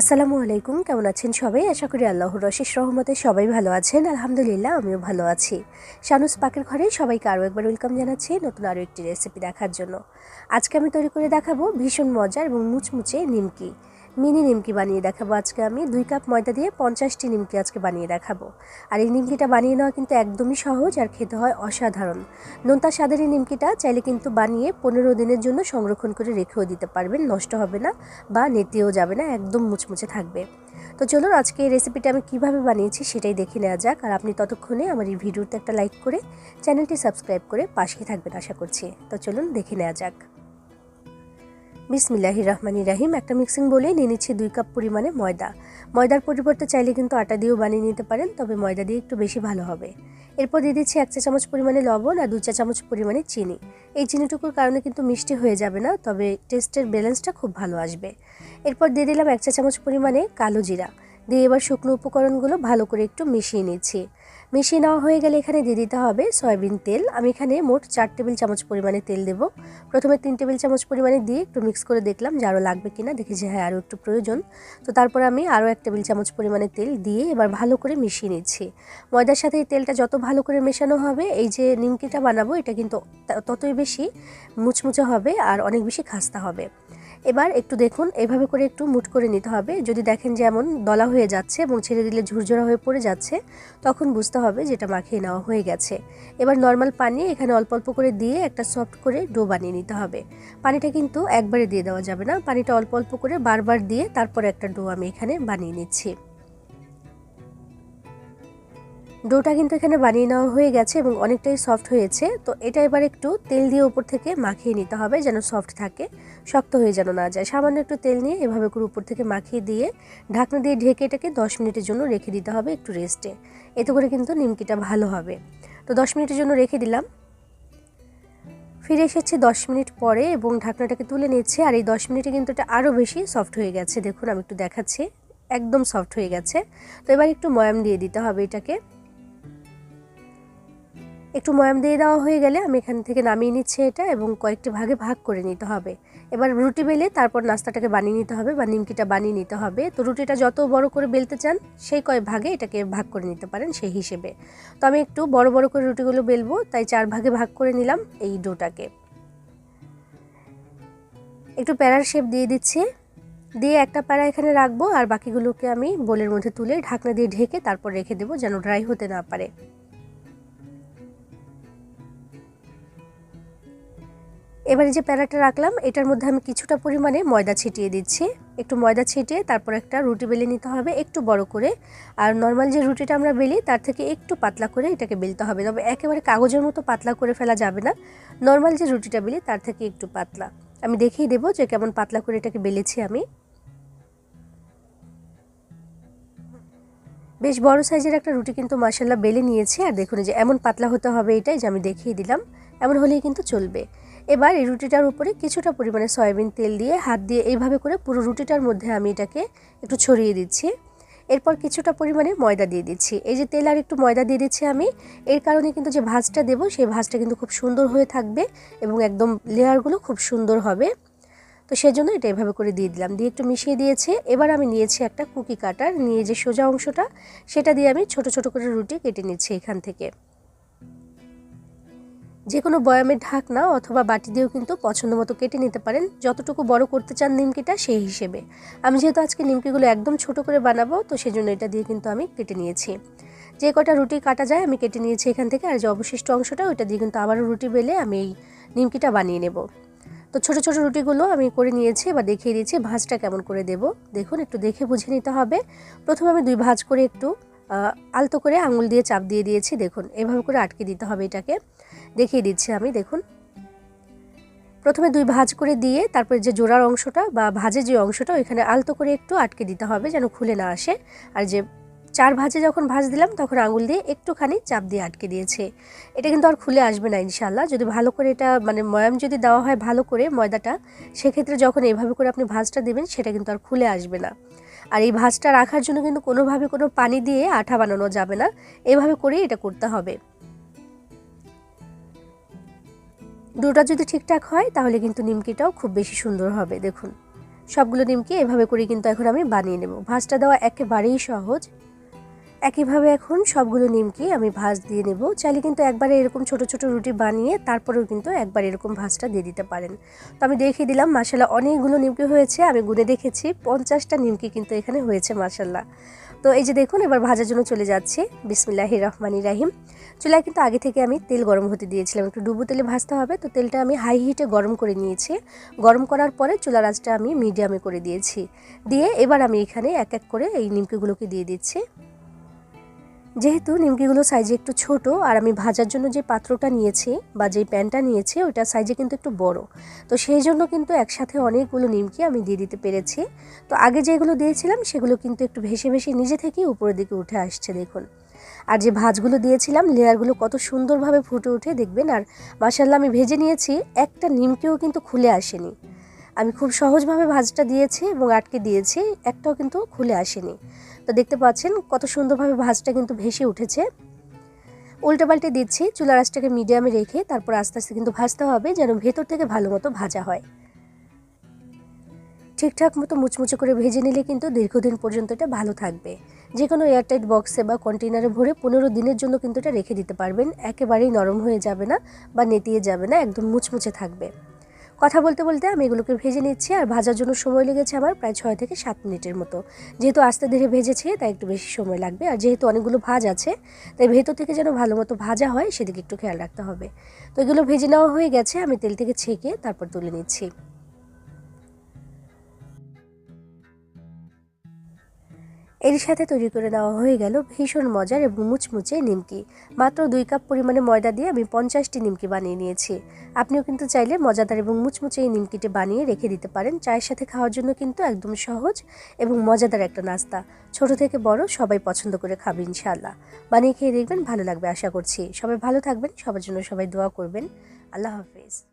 আসসালামু আলাইকুম, কেমন আছেন সবাই? আশা করি আল্লাহর রশিস রহমতে সবাই ভালো আছেন। আলহামদুলিল্লাহ, আমিও ভালো আছি। শানুস পাকের ঘরে সবাইকে আরও একবার ওয়েলকাম জানাচ্ছি নতুন আরও একটি রেসিপি দেখার জন্য। আজকে আমি তৈরি করে দেখাবো ভীষণ মজার এবং মুচমুচে নিমকি। মিনি নিমকি বানিয়ে দেখাবো আজকে আমি। দুই কাপ ময়দা দিয়ে পঞ্চাশটি নিমকি আজকে বানিয়ে দেখাবো। আর এই নিমকিটা বানিয়ে নেওয়া কিন্তু একদমই সহজ আর খেতে হয় অসাধারণ। নোনতা স্বাদের এই নিমকিটা চাইলে কিন্তু বানিয়ে পনেরো দিনের জন্য সংরক্ষণ করে রেখেও দিতে পারবেন, নষ্ট হবে না বা নেতিয়েও যাবে না, একদম মুচমুচে থাকবে। তো চলুন আজকে এই রেসিপিটা আমি কীভাবে বানিয়েছি সেটাই দেখে নেওয়া যাক। আর আপনি ততক্ষণে আমার এই ভিডিওতে একটা লাইক করে চ্যানেলটি সাবস্ক্রাইব করে পাশেই থাকবেন আশা করছি। তো চলুন দেখে নেওয়া যাক। বিসমিল্লাহি রহমানি রাহিম, একটা মিক্সিং বলে নিয়ে নিচ্ছি দুই কাপ পরিমাণে ময়দা। ময়দার পরিবর্তে চাইলে কিন্তু আটা দিয়েও বানিয়ে নিতে পারেন, তবে ময়দা দিয়ে একটু বেশি ভালো হবে। এরপর দিয়ে দিচ্ছি এক চা চামচ পরিমাণে লবণ আর দু চা চামচ পরিমাণে চিনি। এই চিনিটুকুর কারণে কিন্তু মিষ্টি হয়ে যাবে না, তবে টেস্টের ব্যালেন্সটা খুব ভালো আসবে। এরপর দিয়ে দিলাম এক চা চামচ পরিমাণে কালো জিরা। দিয়ে এবার শুকনো উপকরণগুলো ভালো করে একটু মিশিয়ে নিচ্ছি। মিশিয়ে নেওয়া হয়ে গেলে এখানে দিয়ে দিতে হবে সয়াবিন তেল। আমি এখানে মোট চার টেবিল চামচ পরিমাণে তেল দেব। প্রথমে তিন টেবিল চামচ পরিমাণে দিয়ে একটু মিক্স করে দেখলাম যে আরও লাগবে কিনা। দেখি যে হ্যাঁ আরও একটু প্রয়োজন। তো তারপর আমি আরও এক টেবিল চামচ পরিমাণে তেল দিয়ে এবার ভালো করে মিশিয়ে নিচ্ছি। ময়দার সাথে এই তেলটা যত ভালো করে মেশানো হবে, এই যে নিমকিটা বানাবো, এটা কিন্তু ততই বেশি মুচমুচে হবে আর অনেক বেশি খাস্তা হবে। এবার একটু দেখুন, এভাবে করে একটু মুট করে নিতে হবে। যদি দেখেন যে এমন দলা হয়ে যাচ্ছে এবং ছেড়ে দিলে ঝুরঝরা হয়ে পড়ে যাচ্ছে, তখন বুঝতে হবে যেটা মাখিয়ে নেওয়া হয়ে গেছে। এবার নর্মাল পানি এখানে অল্প অল্প করে দিয়ে একটা সফট করে ডো বানিয়ে নিতে হবে। পানিটা কিন্তু একবারে দিয়ে দেওয়া যাবে না। পানিটা অল্প অল্প করে বারবার দিয়ে তারপর একটা ডো আমি এখানে বানিয়ে নিচ্ছি। ডোটা কিন্তু এখানে বানিয়ে নেওয়া হয়ে গেছে এবং অনেকটাই সফট হয়েছে। তো এটা এবার একটু তেল দিয়ে উপর থেকে মাখিয়ে নিতে হবে যেন সফট থাকে, শক্ত হয়ে যেন না যায়। সামান্য একটু তেল নিয়ে এভাবে করে উপর থেকে মাখিয়ে দিয়ে ঢাকনা দিয়ে ঢেকে এটাকে দশ মিনিটের জন্য রেখে দিতে হবে একটু রেস্টে। এতে করে কিন্তু নিমকিটা ভালো হবে। তো দশ মিনিটের জন্য রেখে দিলাম। ফিরে এসেছি দশ মিনিট পরে এবং ঢাকনাটাকে তুলে নিচ্ছে আর এই দশ মিনিটে কিন্তু এটা আরও বেশি সফট হয়ে গেছে। দেখুন, আমি একটু দেখাচ্ছি। একদম সফট হয়ে গেছে। তো এবার একটু ময়াম দিয়ে দিতে হবে এটাকে। একটু ময়াম দিয়ে দেওয়া হয়ে গেলে আমি এখান থেকে নামিয়ে নিচ্ছি এটা এবং কয়েকটি ভাগে ভাগ করে নিতে হবে। এবার রুটি বেলে তারপর নাস্তাটাকে বানিয়ে নিতে হবে বা নিমকিটা বানিয়ে নিতে হবে। তো রুটিটা যত বড় করে বেলতে চান, সেই কয়েক ভাগে এটাকে ভাগ করে নিতে পারেন সেই হিসেবে। তো আমি একটু বড় বড় করে রুটিগুলো বেলবো, তাই চার ভাগে ভাগ করে নিলাম এই ডোটাকে। একটু প্যারার শেপ দিয়ে দিচ্ছি। দিয়ে একটা প্যারা এখানে রাখব আর বাকিগুলোকে আমি বোলের মধ্যে তুলে ঢাকনা দিয়ে ঢেকে তারপর রেখে দেবো যেন ড্রাই হতে না পারে। এবারে যে প্যারাটা রাখলাম, এটার মধ্যে আমি কিছুটা পরিমাণে ময়দা ছিটিয়ে দিচ্ছি। একটু ময়দা ছিটিয়ে তারপর একটা রুটি বেলে নিতে হবে একটু বড় করে। আর নর্মাল যে রুটিটা আমরা বেলি, তার থেকে একটু পাতলা করে এটাকে বেলতে হবে। তবে একেবারে কাগজের মতো পাতলা করে ফেলা যাবে না। নর্মাল যে রুটিটা বেলি, তার থেকে একটু পাতলা। আমি দেখিয়ে দেবো যে কেমন পাতলা করে এটাকে বেলেছি আমি। বেশ বড় সাইজের একটা রুটি কিন্তু মাসাল্লাহ বেলে নিয়েছি। আর দেখুন যে এমন পাতলা হতে হবে এটাই যে আমি দেখিয়ে দিলাম। এমন হলেই কিন্তু চলবে। এবার এই রুটিটার উপরে কিছুটা পরিমাণে সয়াবিন তেল দিয়ে হাত দিয়ে এইভাবে করে পুরো রুটিটার মধ্যে আমি এটাকে একটু ছড়িয়ে দিচ্ছি। এরপর কিছুটা পরিমাণে ময়দা দিয়ে দিচ্ছি। এই যে তেল আর একটু ময়দা দিয়ে দিচ্ছি আমি, এর কারণে কিন্তু যে ভাজটা দেবো, সেই ভাজটা কিন্তু খুব সুন্দর হয়ে থাকবে এবং একদম লেয়ারগুলো খুব সুন্দর হবে। তো সেজন্য এটা এভাবে করে দিয়ে দিলাম। দিয়ে একটু মিশিয়ে দিয়েছে। এবার আমি নিয়েছি একটা কুকি কাটার, নিয়ে যে সোজা অংশটা, সেটা দিয়ে আমি ছোট ছোট করে রুটি কেটে নিচ্ছি এখান থেকে। যে কোনো বয়ামের ঢাকনা অথবা বাটি দিয়েও কিন্তু পছন্দ মতো কেটে নিতে পারেন। যতটুকু বড় করতে চান নিমকিটা সেই হিসেবে। আমি যেহেতু আজকে নিমকিগুলো একদম ছোট করে বানাবো, তো সেজন্য এটা দিয়ে কিন্তু আমি কেটে নিয়েছি। যে কটা রুটি কাটা যায় আমি কেটে নিয়েছি এখান থেকে, আর যে অবশিষ্ট অংশটা ওইটা দিয়ে কিন্তু আবারও রুটি বেলে আমি এই নিমকিটা বানিয়ে নেব। তো ছোট ছোট রুটিগুলো আমি করে নিয়েছি বা দেখিয়ে দিয়েছি ভাজটা কেমন করে দেব। দেখুন, একটু দেখে বুঝে নিতে হবে। প্রথমে আমি দুই ভাজ করে একটু আলতো করে আঙুল দিয়ে চাপ দিয়ে দিয়েছি, দেখুন, এভাবে করে আটকে দিতে হবে এটাকে। দেখিয়ে দিচ্ছি আমি, দেখুন। প্রথমে দুই ভাজ করে দিয়ে তারপরে যে জোড়ার অংশটা বা ভাজের যে অংশটা, ওইখানে আলতো করে একটু আটকে দিতে হবে যেন খুলে না আসে। আর যে চার ভাজে যখন ভাজ দিলাম, তখন আঙুল দিয়ে একটুখানি চাপ দিয়ে আটকে দিয়েছে। এটা কিন্তু আর খুলে আসবে না ইনশাল্লাহ যদি ভালো করে এটা মানে ময়াম যদি দেওয়া হয় ভালো করে ময়দাটা, সেক্ষেত্রে যখন এভাবে করে আপনি ভাজটা দেবেন, সেটা কিন্তু আর খুলে আসবে না। আর এই ভাজটা রাখার জন্য কিন্তু কোনোভাবে কোনো পানি দিয়ে আঠা বানানো যাবে না। এভাবে করেই এটা করতে হবে। ডোটা যদি ঠিকঠাক হয়, তাহলে কিন্তু নিমকিটাও খুব বেশি সুন্দর হবে, দেখুন। সবগুলো নিমকি এভাবে করে কিন্তু এখন আমি বানিয়ে নেব। ভাজটা দেওয়া একেবারেই সহজ। একইভাবে এখন সবগুলো নিমকি আমি ভাজ দিয়ে নেব। চাইলে কিন্তু একবারে এরকম ছোট ছোট রুটি বানিয়ে তারপরেও কিন্তু একবার এরকম ভাজটা দিয়ে দিতে পারেন। তো আমি দেখিয়ে দিলাম মাসাল্লাহ অনেকগুলো নিমকি হয়েছে। আমি গুনে দেখেছি, পঞ্চাশটা নিমকি কিন্তু এখানে হয়েছে মাসাল্লাহ তো এই যে দেখুন, এবার ভাজার জন্য চলে যাচ্ছে। বিসমিল্লাহি রহমানি রাহিম। চুলায় কিন্তু আগে থেকে আমি তেল গরম হতে দিয়েছিলাম। একটু ডুবো তেলে ভাজতে হবে। তো তেলটা আমি হাই হিটে গরম করে নিয়েছি। গরম করার পরে চুলার আঁচটা আমি মিডিয়ামে করে দিয়েছি। দিয়ে এবার আমি এখানে এক এক করে এই নিমকিগুলোকে দিয়ে দিচ্ছি। যেহেতু নিমকিগুলো সাইজে একটু ছোট, আর আমি ভাজার জন্য যে পাত্রটা নিয়েছি বা যেই প্যানটা নিয়েছি, ওইটা সাইজে কিন্তু একটু বড়। তো সেই জন্য কিন্তু একসাথে অনেকগুলো নিমকি আমি দিয়ে দিতে পেরেছি। তো আগে যেগুলো দিয়েছিলাম, সেগুলো কিন্তু একটু ভেসে ভেসে নিজে থেকেই উপরের দিকে উঠে আসছে, দেখুন। আর যে ভাজগুলো দিয়েছিলাম, লেয়ারগুলো কত সুন্দরভাবে ফুটে উঠে, দেখবেন? আর মাসাল্লাহ আমি ভেজে নিয়েছি, একটা নিমকিও কিন্তু খুলে আসেনি। আমি খুব সহজভাবে ভাজটা দিয়েছি এবং আটকে দিয়েছি, একটাও কিন্তু খুলে আসেনি। তো দেখতে পাচ্ছেন কত সুন্দরভাবে ভাজটা কিন্তু ভেসে উঠেছে। উল্টে পাল্টে দিচ্ছি চুলা রাসটাকে মিডিয়ামে রেখে তারপর আস্তে আস্তে কিন্তু ভাজতে হবে যেন ভেতর থেকে ভালো মতো ভাজা হয়। ঠিকঠাক মতো মুচমুচে করে ভেজে নিলে কিন্তু দীর্ঘদিন পর্যন্ত এটা ভালো থাকবে। যে কোনো এয়ারটাইট বক্সে বা কন্টেনারে ভরে পনেরো দিনের জন্য কিন্তু এটা রেখে দিতে পারবেন। একেবারেই নরম হয়ে যাবে না বা নেতিয়ে যাবে না, একদম মুচমুচে থাকবে। কথা বলতে বলতে আমি এগুলোকে ভেজে নিচ্ছি আর ভাজার জন্য সময় লেগেছে আমার প্রায় ছয় থেকে সাত মিনিটের মতো। যেহেতু আস্তে ধীরে ভেজেছে, তাই একটু বেশি সময় লাগবে। আর যেহেতু অনেকগুলো ভাজ আছে, তাই ভেতর থেকে যেন ভালো মতো ভাজা হয়, সেদিকে একটু খেয়াল রাখতে হবে। তো এগুলো ভেজে নেওয়া হয়ে গেছে, আমি তেল থেকে ছেঁকে তারপর তুলে নিচ্ছি। এর সাথে তৈরি করে দেওয়া হয়ে গেল ভীষণ মজার এবং মুচমুচে নিমকি। মাত্র দুই কাপ পরিমাণে ময়দা দিয়ে আমি পঞ্চাশটি নিমকি বানিয়ে নিয়েছি। আপনিও কিন্তু চাইলে মজাদার এবং মুচমুচে এই নিমকিটি বানিয়ে রেখে দিতে পারেন। চায়ের সাথে খাওয়ার জন্য কিন্তু একদম সহজ এবং মজাদার একটা নাস্তা। ছোট থেকে বড় সবাই পছন্দ করে খাবে, ইনশাআল্লাহ। বানিয়ে খেয়ে দেখবেন, ভালো লাগবে আশা করছি। সবাই ভালো থাকবেন, সবার জন্য সবাই দোয়া করবেন। আল্লাহ হাফিজ।